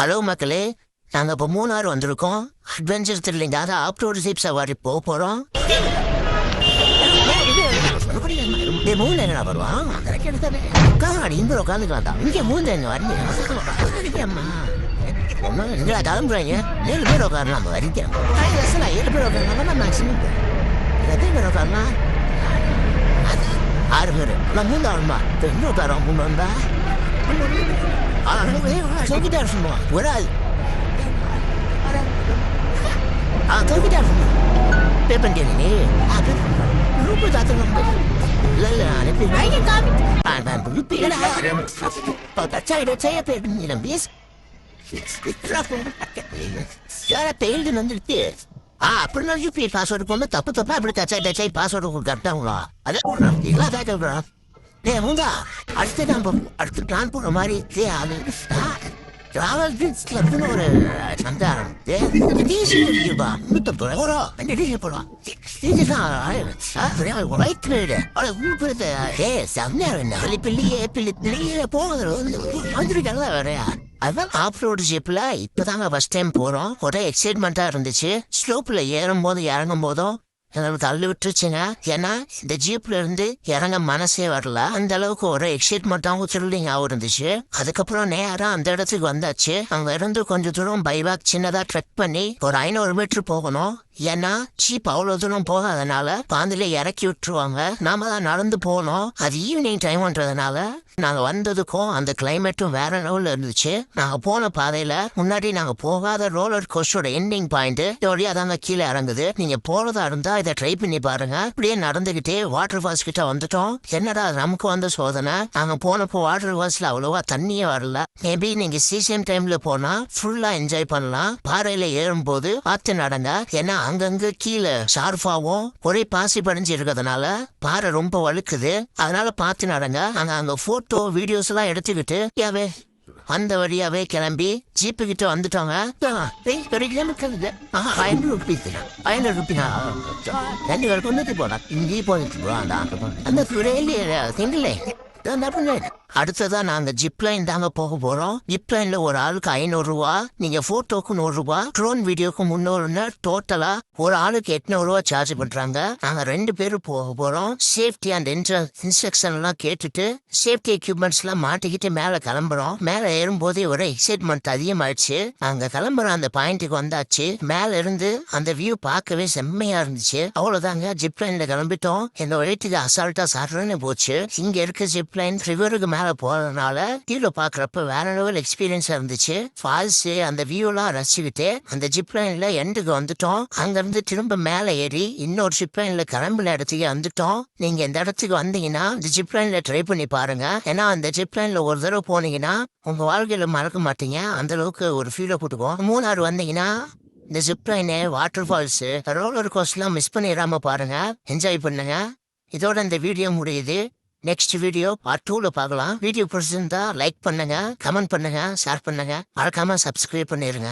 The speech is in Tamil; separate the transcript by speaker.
Speaker 1: ஹலோ மக்களே நாங்கள் இப்போ மூணாறு வந்திருக்கோம். அட்வென்ச்சர் த்ரில்லிங் அதாவது ஆஃப் ரோடு ஜீப் சவாரி போக போகிறோம் மூணு என்ன வருவான் காடி இந்த உட்காந்துக்கலாம் தான் இங்கே மூணு என்ன வரீங்க ஒன்றும் எங்களை கிளம்புறீங்க ஏழு பேர் உட்காரலாம் நம்ம வரைக்கும் ஏழு பேர் உட்காரலாம் மேக்ஸிமம் எத்தனை பேர் உட்காரலாம் ஆறு. பேர். நான் மூணு ஆளுமா இன்னும் உட்காரோம் மூணு வந்தா தூக்கிட்டே சும்மா ஒரு ஆள் ஆ தூக்கிட்டே சும்மா பேப்பர் கேள்வி ரூபு தாத்தம் இல்ல இல்ல அனுப்பி பெயில்டு வந்துருச்சு ஆ அப்படின்னா யூபிஐ பாஸ்வேர்டு போன தப்பு தப்பா அப்படி டச்சாய் டச்சாய் பாஸ்வேர்டு அடுத்து நம்ம அடுத்து பிளான் போடுற மாதிரி அது டிராவல் பிரிட்ஜ் கிளப்னு ஒரு சந்தாரம் டீசல் போடுவான் இதுதான் ஒயிட் வீடு அவளை கூப்பிடுறது ஏ செம்மையாக என்ன பிள்ளையே பிள்ளை பிள்ளையே போகுது. வந்துருக்காங்க வேறையா அதான் ஆஃப் ரோடு ஜிப்பில் இப்பதாங்க ஃபஸ்ட் டைம் போறோம். ஒரே எக்ஸைட்மெண்ட்டா இருந்துச்சு. ஸ்லோப்ல ஏறும் போது இறங்கும் போதும் எனக்கு தள்ளி விட்டுருச்சுங்க ஏன்னா இந்த ஜீப்ல இருந்து இறங்க மனசே வரல. அந்த அளவுக்கு ஒரு எக்ஸைட்மெண்ட்டாகவும் த்ரில்லிங்காகவும் இருந்துச்சு. அதுக்கப்புறம் நேரம் அந்த இடத்துக்கு வந்தாச்சு. அங்க இருந்து கொஞ்சம் தூரம் பைபாக் சின்னதா ட்ரெக் பண்ணி ஒரு ஐநூறு மீட்டர் போகணும். ஏன்னா சீப் அவ்வளோ தூரம் போகாதனால பாந்தில இறக்கி விட்டுருவாங்க. நாம தான் நடந்து போனோம் அது ஈவினிங் டைம்ன்றதுனால நாங்கள் வந்ததுக்கும் அந்த கிளைமேட்டும் வேற லெவலில் இருந்துச்சு. நாங்கள் போன பாதையில் முன்னாடி நாங்கள் போகாத ரோலர் கோஸ்டோட எண்டிங் பாயிண்ட் வழியாக தாங்க கீழே இறங்குது. நீங்கள் போகிறதா இருந்தால் இதை ட்ரை பண்ணி பாருங்க. இப்படியே நடந்துக்கிட்டே வாட்டர் ஃபால்ஸ் கிட்ட வந்துட்டோம். என்னடா நமக்கு வந்த சோதனை? நாங்கள் போனப்போ வாட்டர் ஃபால்ஸில் அவ்வளோவா தண்ணியே வரல. மேபி நீங்கள் சீசன் டைமில் போனால் ஃபுல்லாக என்ஜாய் பண்ணலாம். பாறையில் ஏறும்போது பார்த்து நடங்க. ஏன்னா அங்கங்க கீழே ஷார்ஃபாவும் ஒரே பாசி படிஞ்சு இருக்கிறதுனால பாறை ரொம்ப வழுக்குது. அதனால பார்த்து நடங்க. அங்க அங்க போட்டோ வீடியோஸ் எல்லாம் எடுத்துக்கிட்டு யாவே அந்த வழியாவே கிளம்பி ஜீப்பு கிட்ட வந்துட்டாங்க. பெரிய கிலோமீட்டர் ஐநூறு ருபீஸ் ஐநூறு ருபீஸ் ரெண்டு பேர் கொண்டுட்டு இங்கேயும் போயிட்டு போறான் அந்த துறையிலே பண்ணேன் அடுத்ததா நாங்க ஜிப் லைன் தாங்க போக போறோம். ஜிப்லைன்ல ஒரு ஆளுக்கு ஐநூறு ரூபா நீங்க போட்டோக்கு நூறு ரூபா ட்ரோன் வீடியோக்கு முன்னூறுன்னு டோட்டலா ஒரு ஆளுக்கு எட்நூறு ரூபா சார்ஜ் பண்றாங்க. நாங்க ரெண்டு பேரும் போக போறோம். சேஃப்டி அண்ட் இன்ஸ்ட்ரக்ஷன் எல்லாம் கேட்டுட்டு சேஃப்டி எக்யூப்மெண்ட்ஸ் எல்லாம் மாட்டிக்கிட்டு மேல கிளம்புறோம். மேல ஏறும்போதே ஒரு எக்ஸைட்மெண்ட் அதிகமாயிடுச்சு. நாங்க கிளம்புற அந்த பாயிண்ட்டுக்கு வந்தாச்சு. மேல இருந்து அந்த வியூ பார்க்கவே செம்மையா இருந்துச்சு. அவ்வளவுதாங்க ஜிப்லைன்ல கிளம்பிட்டோம். இந்த வயிற்றுக்கு அசால்ட்டா சாடுறேன்னு போச்சு. இங்க இருக்க ஜிப்லைன் ரிவருக்கு மேல போகிறதுனால கீழே பார்க்குறப்ப வேற லெவல் எக்ஸ்பீரியன்ஸாக இருந்துச்சு. ஃபால்ஸு அந்த வியூலாம் ரசிச்சுக்கிட்டு அந்த ஜிப் எண்டுக்கு வந்துட்டோம். அங்கேருந்து திரும்ப மேலே ஏறி இன்னொரு ஜிப்லைனில் லைன்ல கிளம்புல இடத்துக்கு வந்துட்டோம். நீங்கள் இந்த இடத்துக்கு வந்தீங்கன்னா இந்த ஜிப்லைனில் ட்ரை பண்ணி பாருங்க. ஏன்னா அந்த ஜிப்லைனில் ஒரு தடவை போனீங்கன்னா உங்கள் வாழ்க்கையில் மறக்க மாட்டீங்க. அந்த அளவுக்கு ஒரு ஃபீலை போட்டுக்கோம் மூணாறு வந்தீங்கன்னா இந்த ஜிப்லைனு வாட்டர் ஃபால்ஸு ரோலர் கோஸ்ட்லாம் மிஸ் பண்ணிடாம பாருங்க. என்ஜாய் பண்ணுங்க. இதோட இந்த வீடியோ முடியுது. நெக்ஸ்ட் வீடியோ பார்ட் டூல பார்க்கலாம். வீடியோ பிடிச்சிருந்தா லைக் பண்ணுங்க கமெண்ட் பண்ணுங்க ஷேர் பண்ணுங்க. மறக்காம சப்ஸ்கிரைப் பண்ணிருங்க.